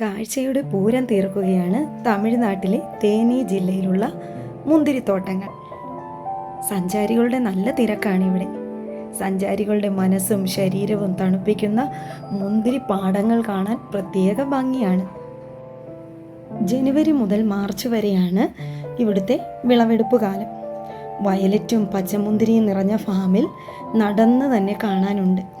കാഴ്ചയുടെ പൂരം തീർക്കുകയാണ് തമിഴ്നാട്ടിലെ തേനി ജില്ലയിലുള്ള മുന്തിരിത്തോട്ടങ്ങൾ. സഞ്ചാരികളുടെ നല്ല തിരക്കാണ് ഇവിടെ സഞ്ചാരികളുടെ മനസ്സും ശരീരവും തണുപ്പിക്കുന്ന മുന്തിരി പാടങ്ങൾ കാണാൻ പ്രത്യേക ഭംഗിയാണ്. ജനുവരി മുതൽ മാർച്ച് വരെയാണ് ഇവിടുത്തെ വിളവെടുപ്പ് കാലം. വയലറ്റും പച്ചമുന്തിരിയും നിറഞ്ഞ ഫാമിൽ നടന്ന് തന്നെ കാണാനുണ്ട്.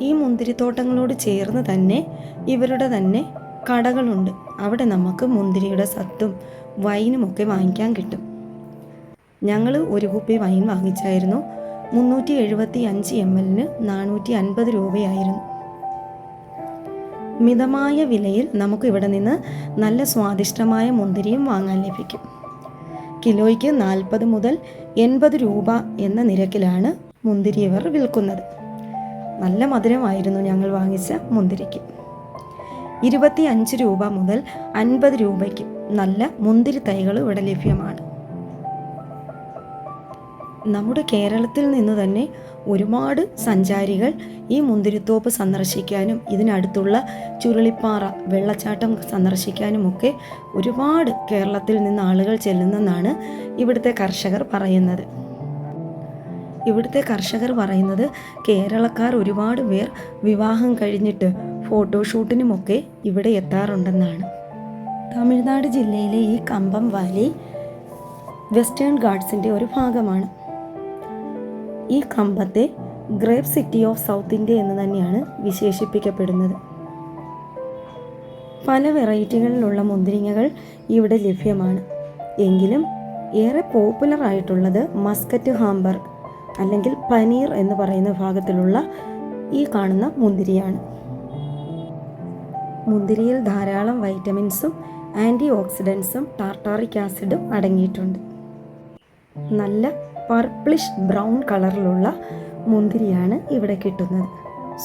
ഈ മുന്തിരിത്തോട്ടങ്ങളോട് ചേർന്ന് തന്നെ ഇവരുടെ തന്നെ കടകളുണ്ട്. അവിടെ നമുക്ക് മുന്തിരിയുടെ സത്തും വൈനുമൊക്കെ വാങ്ങിക്കാൻ കിട്ടും. ഞങ്ങൾ ഒരു കുപ്പി വൈൻ വാങ്ങിച്ചായിരുന്നു. മുന്നൂറ്റി എഴുപത്തി അഞ്ച് എം എല്ലിന് നാനൂറ്റി അൻപത് രൂപയായിരുന്നു. മിതമായ വിലയിൽ നമുക്ക് ഇവിടെ നിന്ന് നല്ല സ്വാദിഷ്ടമായ മുന്തിരിയും വാങ്ങാൻ ലഭിക്കും. കിലോയ്ക്ക് നാൽപ്പത് മുതൽ എൺപത് രൂപ എന്ന നിരക്കിലാണ് മുന്തിരി ഇവർ വിൽക്കുന്നത്. നല്ല മധുരമായിരുന്നു ഞങ്ങൾ വാങ്ങിച്ച മുന്തിരിക്ക്. ഇരുപത്തി അഞ്ച് രൂപ മുതൽ അൻപത് രൂപയ്ക്ക് നല്ല മുന്തിരി തൈകൾ ഇവിടെ ലഭ്യമാണ്. നമ്മുടെ കേരളത്തിൽ നിന്ന് തന്നെ ഒരുപാട് സഞ്ചാരികൾ ഈ മുന്തിരിത്തോപ്പ് സന്ദർശിക്കാനും ഇതിനടുത്തുള്ള ചുരുളിപ്പാറ വെള്ളച്ചാട്ടം സന്ദർശിക്കാനുമൊക്കെ ഒരുപാട് കേരളത്തിൽ നിന്ന് ആളുകൾ ചെല്ലുന്നെന്നാണ് ഇവിടുത്തെ കർഷകർ പറയുന്നത്. ഇവിടുത്തെ കർഷകർ പറയുന്നത് കേരളക്കാർ ഒരുപാട് പേർ വിവാഹം കഴിഞ്ഞിട്ട് ഫോട്ടോഷൂട്ടിനുമൊക്കെ ഇവിടെ എത്താറുണ്ടെന്നാണ്. തമിഴ്നാട് ജില്ലയിലെ ഈ കമ്പം വാലി വെസ്റ്റേൺ ഗാർഡ്സിന്റെ ഒരു ഭാഗമാണ്. ഈ കമ്പത്തെ grape city of south India എന്ന് തന്നെയാണ് വിശേഷിപ്പിക്കപ്പെടുന്നത്. പല വെറൈറ്റികളിലുള്ള മുന്തിരിങ്ങകൾ ഇവിടെ ലഭ്യമാണ്. എങ്കിലും ഏറെ പോപ്പുലർ ആയിട്ടുള്ളത് മസ്കറ്റ് ഹാംബർഗ്. അല്ലെങ്കിൽ പനീർ എന്ന് പറയുന്ന ഭാഗത്തിലുള്ള ഈ കാണുന്ന മുന്തിരിയാണ്. മുന്തിരിയിൽ ധാരാളം വൈറ്റമിൻസും ആന്റി ഓക്സിഡൻസും ടാർട്ടാറിക് ആസിഡും അടങ്ങിയിട്ടുണ്ട്. നല്ല പർപ്പിളിഷ് ബ്രൗൺ കളറിലുള്ള മുന്തിരിയാണ് ഇവിടെ കിട്ടുന്നത്.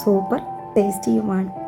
സൂപ്പർ ടേസ്റ്റിയുമാണ്.